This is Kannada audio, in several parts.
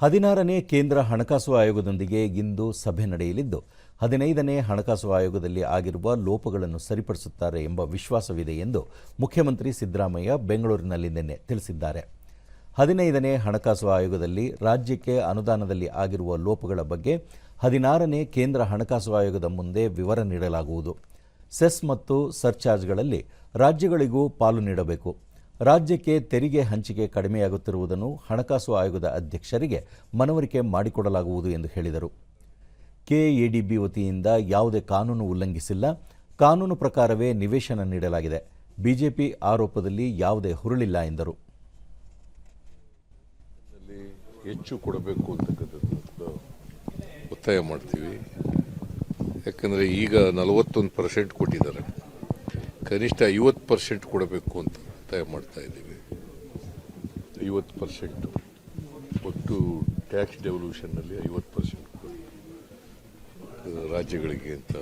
ಹದಿನಾರನೇ ಕೇಂದ್ರ ಹಣಕಾಸು ಆಯೋಗದೊಂದಿಗೆ ಇಂದು ಸಭೆ ನಡೆಯಲಿದ್ದು, ಹದಿನೈದನೇ ಹಣಕಾಸು ಆಯೋಗದಲ್ಲಿ ಆಗಿರುವ ಲೋಪಗಳನ್ನು ಸರಿಪಡಿಸುತ್ತಾರೆ ಎಂಬ ವಿಶ್ವಾಸವಿದೆ ಎಂದು ಮುಖ್ಯಮಂತ್ರಿ ಸಿದ್ದರಾಮಯ್ಯ ಬೆಂಗಳೂರಿನಲ್ಲಿ ನಿನ್ನೆ ತಿಳಿಸಿದ್ದಾರೆ. ಹದಿನೈದನೇ ಹಣಕಾಸು ಆಯೋಗದಲ್ಲಿ ರಾಜ್ಯಕ್ಕೆ ಅನುದಾನದಲ್ಲಿ ಆಗಿರುವ ಲೋಪಗಳ ಬಗ್ಗೆ ಹದಿನಾರನೇ ಕೇಂದ್ರ ಹಣಕಾಸು ಆಯೋಗದ ಮುಂದೆ ವಿವರ ನೀಡಲಾಗುವುದು. ಸೆಸ್ ಮತ್ತು ಸರ್ಚಾರ್ಜ್ಗಳಲ್ಲಿ ರಾಜ್ಯಗಳಿಗೂ ಪಾಲು ನೀಡಬೇಕು. ರಾಜ್ಯಕ್ಕೆ ತೆರಿಗೆ ಹಂಚಿಕೆ ಕಡಿಮೆಯಾಗುತ್ತಿರುವುದನ್ನು ಹಣಕಾಸು ಆಯೋಗದ ಅಧ್ಯಕ್ಷರಿಗೆ ಮನವರಿಕೆ ಮಾಡಿಕೊಡಲಾಗುವುದು ಎಂದು ಹೇಳಿದರು. ಕೆಎಡಿಬಿ ವತಿಯಿಂದ ಯಾವುದೇ ಕಾನೂನು ಉಲ್ಲಂಘಿಸಿಲ್ಲ. ಕಾನೂನು ಪ್ರಕಾರವೇ ನಿವೇಶನ ನೀಡಲಾಗಿದೆ. ಬಿಜೆಪಿ ಆರೋಪದಲ್ಲಿ ಯಾವುದೇ ಹುರುಳಿಲ್ಲ ಎಂದರು. ಹೆಚ್ಚು ಕೊಡಬೇಕು ಅಂತಕ್ಕಂಥದ್ದು ಒತ್ತಾಯ ಮಾಡ್ತೀವಿ. ಯಾಕಂದರೆ ಈಗ ನಲವತ್ತೊಂದು ಪರ್ಸೆಂಟ್ ಕೊಟ್ಟಿದ್ದಾರೆ. ಕನಿಷ್ಠ ಐವತ್ತು ಪರ್ಸೆಂಟ್ ಕೊಡಬೇಕು ಅಂತ. ಒತ್ತಾಯ ಮಾಡ್ತಾ ಇದ್ದೀವಿ. ಐವತ್ತು ಪರ್ಸೆಂಟು. ಒಟ್ಟು ಟ್ಯಾಕ್ಸ್ ಡೆವಲ್ಯೂಷನ್ನಲ್ಲಿ ಐವತ್ತು ಪರ್ಸೆಂಟ್. ರಾಜ್ಯಗಳಿಗೆ ಅಂತ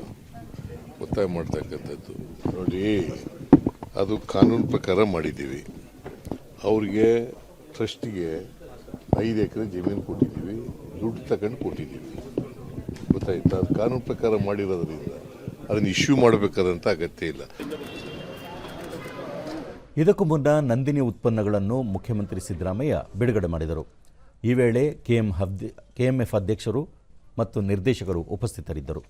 ಒತ್ತಾಯ ಮಾಡ್ತಕ್ಕಂಥದ್ದು. ನೋಡಿ ಅದು ಕಾನೂನು ಪ್ರಕಾರ ಮಾಡಿದ್ದೀವಿ. ಅವ್ರಿಗೆ ಟ್ರಸ್ಟಿಗೆ ಐದು ಎಕರೆ ಜಮೀನು ಕೊಟ್ಟಿದ್ದೀವಿ. ದುಡ್ಡು ತಗೊಂಡು ಕೊಟ್ಟಿದ್ದೀವಿ. ಗೊತ್ತಾಯ್ತಾ? ಅದು ಕಾನೂನು ಪ್ರಕಾರ ಮಾಡಿರೋದ್ರಿಂದ ಅದನ್ನು ಇಶ್ಯೂ ಮಾಡಬೇಕಾದಂಥ ಅಗತ್ಯ ಇಲ್ಲ. ಇದಕ್ಕೂ ಮುನ್ನ ನಂದಿನಿ ಉತ್ಪನ್ನಗಳನ್ನು ಮುಖ್ಯಮಂತ್ರಿ ಸಿದ್ದರಾಮಯ್ಯ ಬಿಡುಗಡೆ ಮಾಡಿದರು. ಈ ವೇಳೆ ಕೆಎಂ ಕೆಎಂಎಫ್ ಅಧ್ಯಕ್ಷರು ಮತ್ತು ನಿರ್ದೇಶಕರು ಉಪಸ್ಥಿತರಿದ್ದರು.